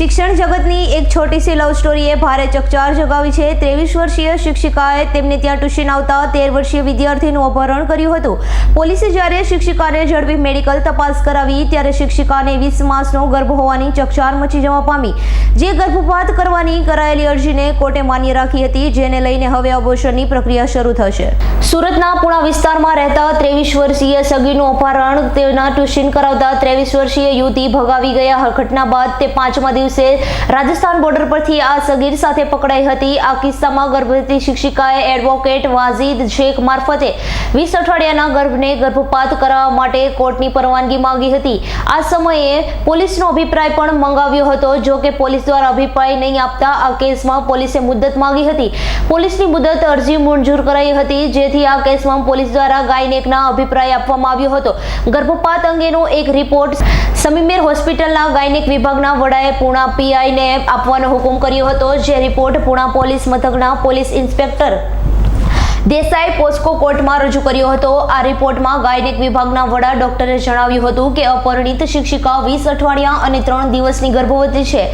શિક્ષણ જગતની એક છોટી સી લવ સ્ટોરીએ ભારે ચકચાર જગાવી છે. ત્રેવીસ વર્ષીય શિક્ષિકાએ તેમને ત્યાં ટ્યુશન આવતા તેર વર્ષીય વિદ્યાર્થીનું અપહરણ કર્યું હતું. પોલીસે જ્યારે શિક્ષિકાને ઝડપી મેડિકલ તપાસ કરાવી, ત્યારે શિક્ષિકાને વીસ માસનો ગર્ભ હોવાની ચકચાર મચી જવા પામી. જે ગર્ભપાત કરવાની કરાયેલી અરજીને કોર્ટે માન્ય રાખી હતી, જેને લઈને હવે અબોર્શનની પ્રક્રિયા શરૂ થશે. સુરતના પુણા વિસ્તારમાં રહેતા ત્રેવીસ વર્ષીય સગીનું અપહરણ, તેના ટ્યુશન કરાવતા ત્રેવીસ વર્ષીય યુવતી ભગાવી ગયા. ઘટના બાદ તે પાંચમા દિવસે રાજસ્થાન બોર્ડર પરથી આ સગીર સાથે પકડાઈ હતી. આ કિસ્સામાં ગર્ભવતી શિક્ષિકાએ એડવોકેટ વાઝીદ શેખ મારફતે વીસ અઠવાડિયાના ગર્ભને ગર્ભપાત કરાવવા માટે કોર્ટની પરવાનગી માંગી હતી. આ સમયે પોલીસનો અભિપ્રાય પણ મંગાવ્યો હતો. જો કે પોલીસ દ્વારા અભિપ્રાય નહીં આપતા આ કેસમાં પોલીસે મુદ્દત માંગી હતી. પોલીસની મુદ્દત અરજી મંજૂર કરાઈ હતી, જેથી આ કેસમાં પોલીસ દ્વારા ગાયનેકના અભિપ્રાય આપવામાં આવ્યો હતો. ગર્ભપાત અંગેનો એક રિપોર્ટ સમીમેર હોસ્પિટલના ગાયનેક વિભાગના વડાએ પુણા પીઆઈને આપવાનો હુકમ કર્યો હતો, જે રિપોર્ટ પુણા પોલીસ મથકના પોલીસ ઇન્સ્પેક્ટર દેસાઈ પોસ્કો કોર્ટમાં રજૂ કર્યો હતો. આ રિપોર્ટમાં ગાયનેક વિભાગના વડા ડોક્ટરે જણાવ્યું હતું કે અપરિણિત શિક્ષિકા વીસ અઠવાડિયા અને ત્રણ દિવસની ગર્ભવતી છે.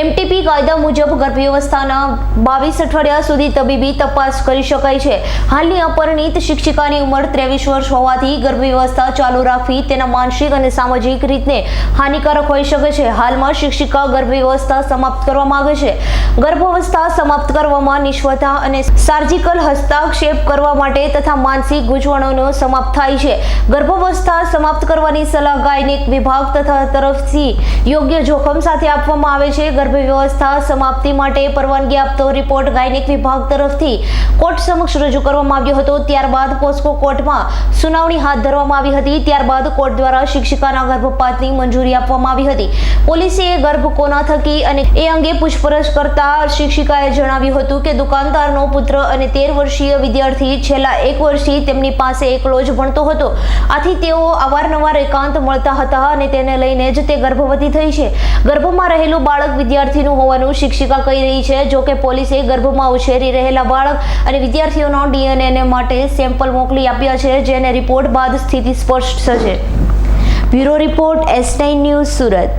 એમટીપી કાયદા મુજબ ગર્ભવ્યવસ્થાના બાવીસ અઠવાડિયા સુધી તબીબી તપાસ કરી શકાય છે. હાલની અપરિણિત શિક્ષિકાની ઉંમર ત્રેવીસ વર્ષ હોવાથી ગર્ભવ્યવસ્થા ચાલુ રાખવી તેના માનસિક અને સામાજિક રીતને હાનિકારક હોઈ શકે છે. હાલમાં શિક્ષિકા ગર્ભવ્યવસ્થા સમાપ્ત કરવા માંગે છે. ગર્ભાવસ્થા સમાપ્ત કરવામાં નિષ્ફળતા અને સર્જિકલ હસ્તાક્ષેપ કરવા માટે તથા માનસિક ગૂંચવણોનો સમાપ્ત થાય છે. ગર્ભાવસ્થા સમાપ્ત કરવાની સલાહ ગાયનિક વિભાગ તથા તરફથી યોગ્ય જોખમ સાથે આપવામાં આવે છે. ગર્ભ સમાપ્તિ માટે પરવાનગી આપતો રિપોર્ટ ગાયનિક વિભાગ તરફથી કોર્ટ સમક્ષ રજૂ કરવામાં આવ્યો હતો. ત્યારબાદ પોસ્કો કોર્ટમાં સુનાવણી હાથ ધરવામાં આવી હતી. ત્યારબાદ કોર્ટ દ્વારા શિક્ષિકાના ગર્ભપાતની મંજૂરી આપવામાં આવી હતી. પોલીસે ગર્ભ કોના થકી અને એ અંગે પૂછપરછ કરતા શિક્ષિકાએ જણાવ્યું હતું કે દુકાનદારનો પુત્ર અને તેર વર્ષીય વિદ્યાર્થી છેલ્લા એક વર્ષથી તેમની પાસે એકલો જ ભણતો હતો. આથી તેઓ અવારનવાર એકાંત મળતા હતા અને તેને લઈને જ તે ગર્ભવતી થઈ છે. ગર્ભમાં રહેલું બાળક વિદ્યાર્થીનું હોવાનું શિક્ષિકા કહી રહી છે. જો પોલીસે ગર્ભમાં ઉછેરી રહેલા બાળક અને વિદ્યાર્થીઓનો ડીએનએ માટે સેમ્પલ મોકલી આપ્યા છે, જેને રિપોર્ટ બાદ સ્થિતિ સ્પષ્ટ થશે. Bureau report S news, Surat.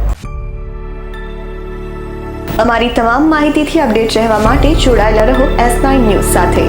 અમારી તમામ માહિતીથી અપડેટ રહેવા માટે જોડાયેલા રહો એસ ન્યૂઝ સાથે.